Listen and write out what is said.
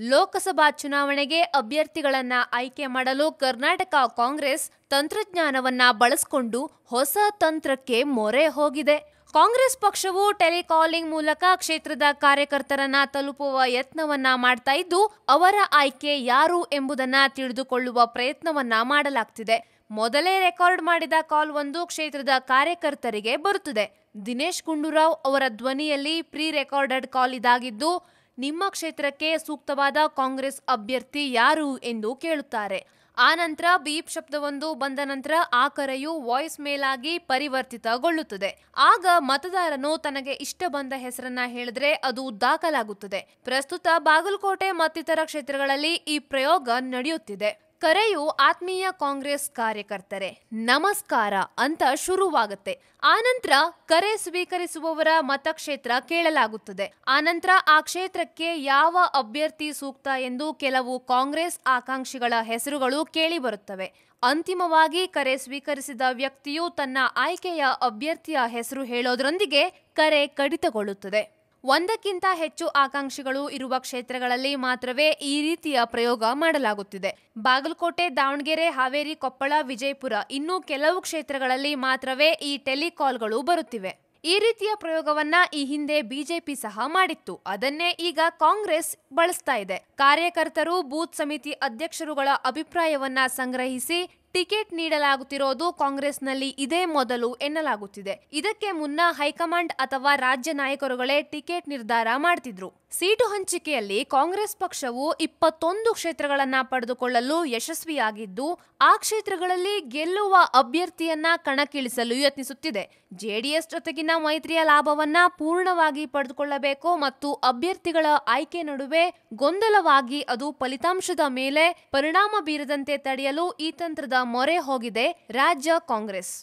ಲೋಕಸಭಾ ಚುನಾವಣೆಗೆ ಅಭ್ಯರ್ಥಿಗಳನ್ನ ಆಯ್ಕೆ ಮಾಡಲು ಕರ್ನಾಟಕ ಕಾಂಗ್ರೆಸ್ ತಂತ್ರಜ್ಞಾನವನ್ನ ಬಳಸಿಕೊಂಡು ಹೊಸ ತಂತ್ರಕ್ಕೆ ಮೊರೆ ಹೋಗಿದೆ. ಕಾಂಗ್ರೆಸ್ ಪಕ್ಷವು ಟೆಲಿಕಾಲಿಂಗ್ ಮೂಲಕ ಕ್ಷೇತ್ರದ ಕಾರ್ಯಕರ್ತರನ್ನ ತಲುಪುವ ಯತ್ನವನ್ನ ಮಾಡ್ತಾ ಇದ್ದು, ಅವರ ಆಯ್ಕೆ ಯಾರು ಎಂಬುದನ್ನ ತಿಳಿದುಕೊಳ್ಳುವ ಪ್ರಯತ್ನವನ್ನ ಮಾಡಲಾಗ್ತಿದೆ. ಮೊದಲೇ ರೆಕಾರ್ಡ್ ಮಾಡಿದ ಕಾಲ್ ಒಂದು ಕ್ಷೇತ್ರದ ಕಾರ್ಯಕರ್ತರಿಗೆ ಬರುತ್ತದೆ. ದಿನೇಶ್ ಗುಂಡೂರಾವ್ ಅವರ ಧ್ವನಿಯಲ್ಲಿ ಪ್ರೀ ರೆಕಾರ್ಡೆಡ್ ಕಾಲ್ ಇದಾಗಿದ್ದು ನಿಮ್ಮ ಕ್ಷೇತ್ರಕ್ಕೆ ಸೂಕ್ತವಾದ ಕಾಂಗ್ರೆಸ್ ಅಭ್ಯರ್ಥಿ ಯಾರು ಎಂದು ಕೇಳುತ್ತಾರೆ. ಆ ನಂತರ ಬೀಪ್ ಶಬ್ದವೊಂದು ಬಂದ ನಂತರ ಆ ಕರೆಯು ವಾಯ್ಸ್ ಮೇಲಾಗಿ ಪರಿವರ್ತಿತಗೊಳ್ಳುತ್ತದೆ. ಆಗ ಮತದಾರನು ತನಗೆ ಇಷ್ಟ ಬಂದ ಹೆಸರನ್ನ ಹೇಳಿದ್ರೆ ಅದು ದಾಖಲಾಗುತ್ತದೆ. ಪ್ರಸ್ತುತ ಬಾಗಲಕೋಟೆ ಮತ್ತಿತರ ಕ್ಷೇತ್ರಗಳಲ್ಲಿ ಈ ಪ್ರಯೋಗ ನಡೆಯುತ್ತಿದೆ. ಕರೆಯು ಆತ್ಮೀಯ ಕಾಂಗ್ರೆಸ್ ಕಾರ್ಯಕರ್ತರೆ, ನಮಸ್ಕಾರ ಅಂತ ಶುರುವಾಗುತ್ತೆ. ಆನಂತರ ಕರೆ ಸ್ವೀಕರಿಸುವವರ ಮತಕ್ಷೇತ್ರ ಕೇಳಲಾಗುತ್ತದೆ. ಆನಂತರ ಆ ಕ್ಷೇತ್ರಕ್ಕೆ ಯಾವ ಅಭ್ಯರ್ಥಿ ಸೂಕ್ತ ಎಂದು ಕೆಲವು ಕಾಂಗ್ರೆಸ್ ಆಕಾಂಕ್ಷಿಗಳ ಹೆಸರುಗಳು ಕೇಳಿಬರುತ್ತವೆ. ಅಂತಿಮವಾಗಿ ಕರೆ ಸ್ವೀಕರಿಸಿದ ವ್ಯಕ್ತಿಯು ತನ್ನ ಆಯ್ಕೆಯ ಅಭ್ಯರ್ಥಿಯ ಹೆಸರು ಹೇಳೋದ್ರೊಂದಿಗೆ ಕರೆ ಕಡಿತಗೊಳ್ಳುತ್ತದೆ. ಒಂದಕ್ಕಿಂತ ಹೆಚ್ಚು ಆಕಾಂಕ್ಷಿಗಳು ಇರುವ ಕ್ಷೇತ್ರಗಳಲ್ಲಿ ಮಾತ್ರವೇ ಈ ರೀತಿಯ ಪ್ರಯೋಗ ಮಾಡಲಾಗುತ್ತಿದೆ. ಬಾಗಲಕೋಟೆ, ದಾವಣಗೆರೆ, ಹಾವೇರಿ, ಕೊಪ್ಪಳ, ವಿಜಯಪುರ ಇನ್ನೂ ಕೆಲವು ಕ್ಷೇತ್ರಗಳಲ್ಲಿ ಮಾತ್ರವೇ ಈ ಟೆಲಿಕಾಲ್ಗಳು ಬರುತ್ತಿವೆ. ಈ ರೀತಿಯ ಪ್ರಯೋಗವನ್ನ ಈ ಹಿಂದೆ ಬಿಜೆಪಿ ಸಹ ಮಾಡಿತ್ತು. ಅದನ್ನೇ ಈಗ ಕಾಂಗ್ರೆಸ್ ಬಳಸ್ತಾ ಇದೆ. ಕಾರ್ಯಕರ್ತರು ಬೂತ್ ಸಮಿತಿ ಅಧ್ಯಕ್ಷರುಗಳ ಅಭಿಪ್ರಾಯವನ್ನ ಸಂಗ್ರಹಿಸಿ ಟಿಕೆಟ್ ನೀಡಲಾಗುತ್ತಿರೋದು ಕಾಂಗ್ರೆಸ್ನಲ್ಲಿ ಇದೇ ಮೊದಲು ಎನ್ನಲಾಗುತ್ತಿದೆ. ಇದಕ್ಕೆ ಮುನ್ನ ಹೈಕಮಾಂಡ್ ಅಥವಾ ರಾಜ್ಯ ನಾಯಕರುಗಳೇ ಟಿಕೆಟ್ ನಿರ್ಧಾರ ಮಾಡ್ತಿದ್ರು. ಸೀಟು ಹಂಚಿಕೆಯಲ್ಲಿ ಕಾಂಗ್ರೆಸ್ ಪಕ್ಷವು ಇಪ್ಪತ್ತೊಂದು ಕ್ಷೇತ್ರಗಳನ್ನ ಪಡೆದುಕೊಳ್ಳಲು ಯಶಸ್ವಿಯಾಗಿದ್ದು, ಆ ಕ್ಷೇತ್ರಗಳಲ್ಲಿ ಗೆಲ್ಲುವ ಅಭ್ಯರ್ಥಿಯನ್ನ ಕಣಕ್ಕಿಳಿಸಲು ಯತ್ನಿಸುತ್ತಿದೆ. ಜೆಡಿಎಸ್ ಜೊತೆಗಿನ ಮೈತ್ರಿಯ ಲಾಭವನ್ನ ಪೂರ್ಣವಾಗಿ ಪಡೆದುಕೊಳ್ಳಬೇಕು ಮತ್ತು ಅಭ್ಯರ್ಥಿಗಳ ಆಯ್ಕೆ ನಡುವೆ ಗೊಂದಲವಾಗಿ ಅದು ಫಲಿತಾಂಶದ ಮೇಲೆ ಪರಿಣಾಮ ಬೀರದಂತೆ ತಡೆಯಲು ಈ ತಂತ್ರದ ಮೊರೆ ಹೋಗಿದೆ ರಾಜ್ಯ ಕಾಂಗ್ರೆಸ್.